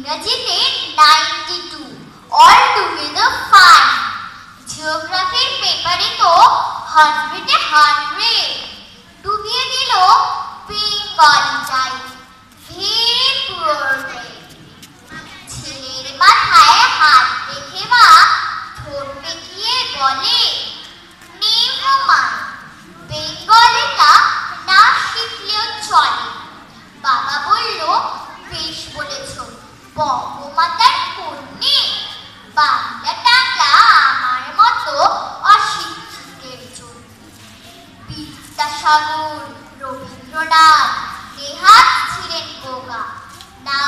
ইংরাজিতে ninety two all together fine জিওগ্রাফির পেপারে তো হান্ড্রেডে হান্ড্রেড ডুবিয়ে দিল বেঙ্গলটাই ভেরি পুয়ার ছেলের মাথায় হাত রেখে মা ঠোঁট বেঁকিয়ে বলে নেভার বেঙ্গলিটা না শিখলেও চলে। বাবা বলল, বেশ বলেছ। বঙ্গমাতার কন্যে। বাংলা টাকা আমার মতো অশিক্ষিতের জন্য। বিদ্যাসাগর রবীন্দ্রনাথ দেহাত ছিলেন বোগা। না